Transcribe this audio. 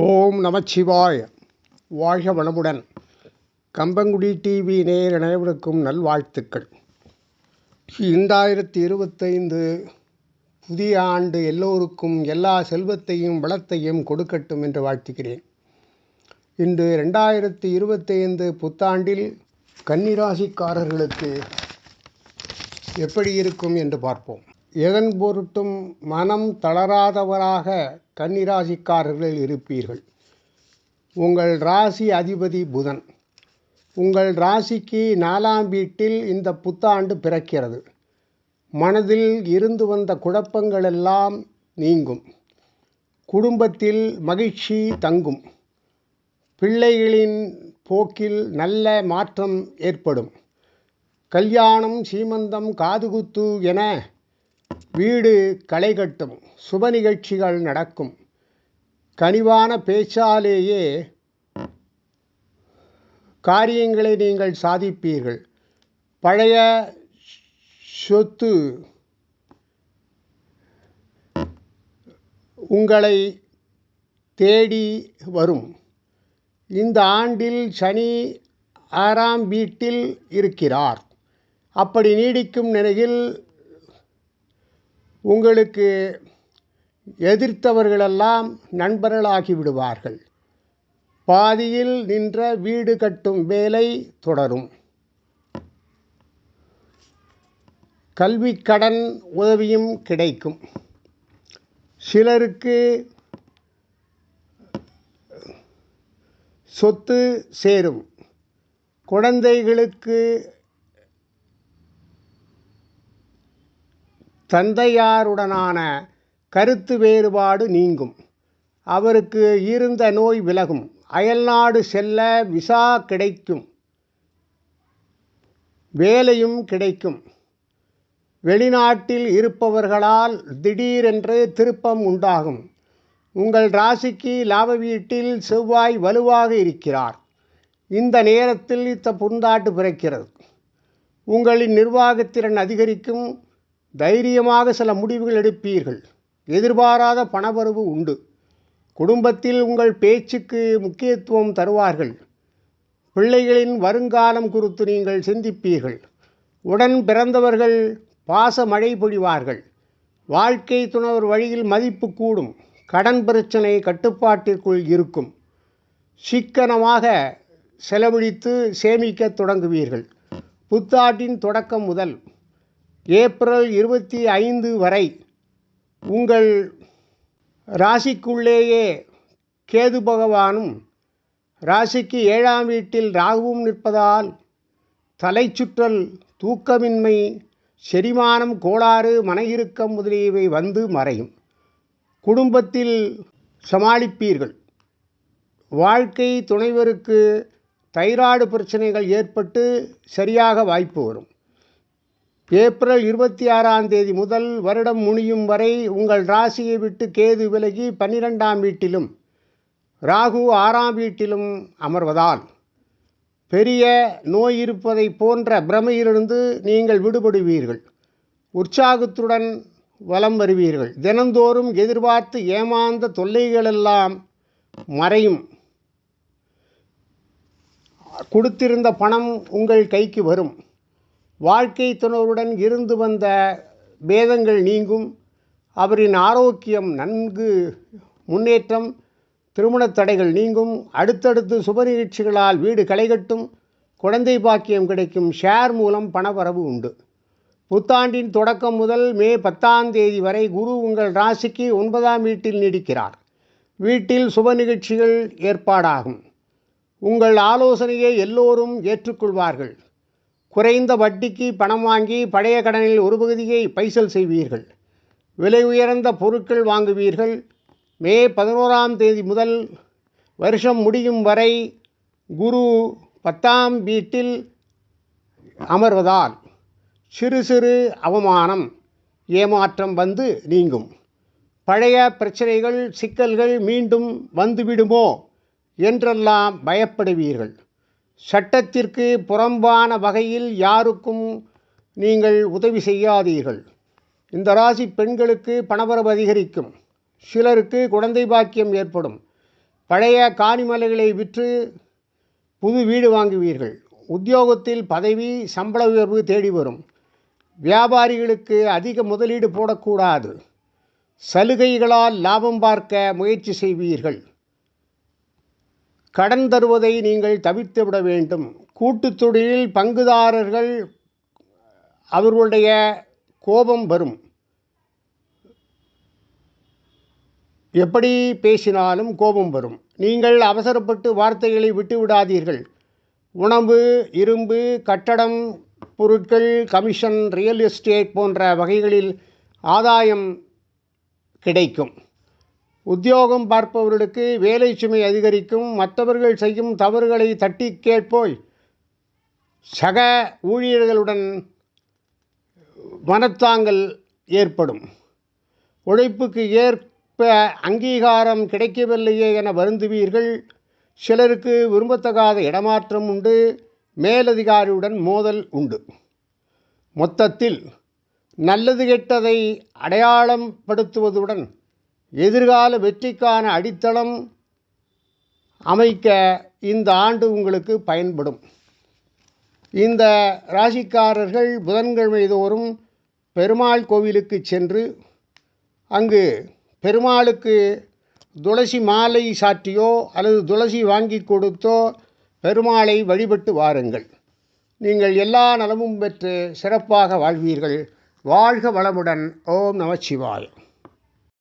ஓம் நமச்சிவாய். வாழ்க வளமுடன். கம்பங்குடி டிவி நேயர் அனைவருக்கும் நல்வாழ்த்துக்கள். இரண்டாயிரத்தி இருபத்தைந்து புதிய ஆண்டு எல்லோருக்கும் எல்லா செல்வத்தையும் வளத்தையும் கொடுக்கட்டும் என்று வாழ்த்துகிறேன். இன்று ரெண்டாயிரத்தி இருபத்தைந்து புத்தாண்டில் கன்னிராசிக்காரர்களுக்கு எப்படி இருக்கும் என்று பார்ப்போம். எதன் பொருட்டும் மனம் தளராதவராக கன்னிராசிக்காரர்கள் இருப்பீர்கள். உங்கள் ராசி அதிபதி புதன். உங்கள் ராசிக்கு நாலாம் வீட்டில் இந்த புத்தாண்டு பிறக்கிறது. மனதில் இருந்து வந்த குழப்பங்களெல்லாம் நீங்கும். குடும்பத்தில் மகிழ்ச்சி தங்கும். பிள்ளைகளின் போக்கில் நல்ல மாற்றம் ஏற்படும். கல்யாணம் சீமந்தம் காதுகுத்து என வீடு களை கட்டும் சுப நிகழ்ச்சிகள் நடக்கும். கனிவான பேச்சாலேயே காரியங்களை நீங்கள் சாதிப்பீர்கள். பழைய சொத்து உங்களை தேடி வரும். இந்த ஆண்டில் சனி ஆறாம் வீட்டில் இருக்கிறார். அப்படி நீடிக்கும் நிலையில் உங்களுக்கு எதிர்த்தவர்களெல்லாம் நண்பர்களாகி விடுவார்கள். பாதியில் நின்ற வீடு கட்டும் வேலை தொடரும். கல்வி கடன் உதவியும் கிடைக்கும். சிலருக்கு சொத்து சேரும். குழந்தைகளுக்கு தந்தையாருடனான கருத்து வேறுபாடு நீங்கும். அவருக்கு இருந்த நோய் விலகும். அயல்நாடு செல்ல விசா கிடைக்கும். வேலையும் கிடைக்கும். வெளிநாட்டில் இருப்பவர்களால் திடீரென்று திருப்பம் உண்டாகும். உங்கள் ராசிக்கு லாப வீட்டில் செவ்வாய் வலுவாக இருக்கிறார். இந்த நேரத்தில் இந்த புந்தாட்டு பிறக்கிறது. உங்களின் நிர்வாகத்திறன் அதிகரிக்கும். தைரியமாக சில முடிவுகள் எடுப்பீர்கள். எதிர்பாராத பணவரவு உண்டு. குடும்பத்தில் உங்கள் பேச்சுக்கு முக்கியத்துவம் தருவார்கள். பிள்ளைகளின் வருங்காலம் குறித்து நீங்கள் சிந்திப்பீர்கள். உடன் பிறந்தவர்கள் பாச மழை பொழிவார்கள். வாழ்க்கை துணவர் வழியில் மதிப்பு கூடும். கடன் பிரச்சனை கட்டுப்பாட்டிற்குள் இருக்கும். சிக்கனமாக செலவழித்து சேமிக்க தொடங்குவீர்கள். புத்தாட்டின் தொடக்கம் முதல். ஏப்ரல் இருபத்தி ஐந்து வரை உங்கள் ராசிக்குள்ளேயே கேது பகவானும் ராசிக்கு ஏழாம் வீட்டில் ராகுவும் நிற்பதால் தலைச்சுற்றல் தூக்கமின்மை செரிமானம் கோளாறு மன இறுக்கம் முதலியவை வந்து மறையும். குடும்பத்தில் சமாளிப்பீர்கள். வாழ்க்கை துணைவருக்கு தைராய்டு பிரச்சனைகள் ஏற்பட்டு சரியாக வாய்ப்பு வரும். ஏப்ரல் இருபத்தி ஆறாம் தேதி முதல் வருடம் முடியும் வரை உங்கள் ராசியை விட்டு கேது விலகி பன்னிரெண்டாம் வீட்டிலும் ராகு ஆறாம் வீட்டிலும் அமர்வதால். பெரிய நோய் இருப்பதை போன்ற பிரமையிலிருந்து நீங்கள் விடுபடுவீர்கள். உற்சாகத்துடன் வலம் வருவீர்கள். தினந்தோறும் எதிர்பார்த்து ஏமாந்த தொல்லைகளெல்லாம் மறையும். கொடுத்திருந்த பணம் உங்கள் கைக்கு வரும். வாழ்க்கை துணருடன் இருந்து வந்த பேதங்கள் நீங்கும். அவரின் ஆரோக்கியம் நன்கு முன்னேற்றம் திருமணத் தடைகள் நீங்கும். அடுத்தடுத்து சுப நிகழ்ச்சிகளால் வீடு களைகட்டும் குழந்தை பாக்கியம் கிடைக்கும் ஷேர் மூலம் பணவரவு உண்டு. புத்தாண்டின் தொடக்கம் முதல் மே பத்தாம் தேதி வரை குரு உங்கள் ராசிக்கு ஒன்பதாம் வீட்டில் நீடிக்கிறார். வீட்டில் சுப நிகழ்ச்சிகள் ஏற்பாடாகும். உங்கள் ஆலோசனையை எல்லோரும் ஏற்றுக்கொள்வார்கள். குறைந்த வட்டிக்கு பணம் வாங்கி பழைய கடனில் ஒரு பகுதியை பைசல் செய்வீர்கள். விலை உயர்ந்த பொருட்கள் வாங்குவீர்கள். மே பதினோராம் தேதி முதல் வருஷம் முடியும் வரை குரு பத்தாம் வீட்டில் அமர்வதால் சிறு சிறு அவமானம் ஏமாற்றம் வந்து நீங்கும். பழைய பிரச்சனைகள் சிக்கல்கள் மீண்டும் வந்துவிடுமோ என்றெல்லாம் பயப்படுவீர்கள். சட்டத்திற்கு புறம்பான வகையில் யாருக்கும் நீங்கள் உதவி செய்யாதீர்கள். இந்த ராசி பெண்களுக்கு பணவரவு அதிகரிக்கும். சிலருக்கு குழந்தை பாக்கியம் ஏற்படும். பழைய காணிமலைகளை விற்று புது வீடு வாங்குவீர்கள். உத்தியோகத்தில் பதவி சம்பள உயர்வு தேடி வரும். வியாபாரிகளுக்கு அதிக முதலீடு போடக்கூடாது. சலுகைகளால் லாபம் பார்க்க முயற்சி செய்வீர்கள். கடன் தருவதை நீங்கள் தவிர்த்து விட வேண்டும். கூட்டுத் தொழிலில் பங்குதாரர்கள் அவர்களுடைய கோபம் வரும். எப்படி பேசினாலும் கோபம் வரும். நீங்கள் அவசரப்பட்டு வார்த்தைகளை விட்டுவிடாதீர்கள் உணவு இரும்பு கட்டடம் பொருட்கள் கமிஷன் ரியல் எஸ்டேட் போன்ற வகைகளில் ஆதாயம் கிடைக்கும். உத்தியோகம் பார்ப்பவர்களுக்கு வேலை சுமை அதிகரிக்கும் மற்றவர்கள் செய்யும் தவறுகளை தட்டி கேட்போய் சக ஊழியர்களுடன் மனத்தாங்கல் ஏற்படும். உழைப்புக்கு ஏற்ப அங்கீகாரம் கிடைக்கவில்லையே என வருந்துவீர்கள். சிலருக்கு விரும்பத்தகாத இடமாற்றம் உண்டு மேலதிகாரியுடன் மோதல் உண்டு. மொத்தத்தில் நல்லது கெட்டதை அடையாளம் படுத்துவதுடன் எதிர்கால வெற்றிக்கான அடித்தளம் அமைக்க இந்த ஆண்டு உங்களுக்கு பயன்படும். இந்த ராசிக்காரர்கள் புதன்கிழமை தோறும் பெருமாள் கோவிலுக்கு சென்று அங்கு பெருமாளுக்கு துளசி மாலை சாற்றியோ அல்லது துளசி வாங்கி கொடுத்தோ பெருமாளை வழிபட்டு வாருங்கள். நீங்கள் எல்லா நலமும் பெற்று சிறப்பாக வாழ்வீர்கள். வாழ்க வளமுடன். ஓம் நமச்சிவாயம்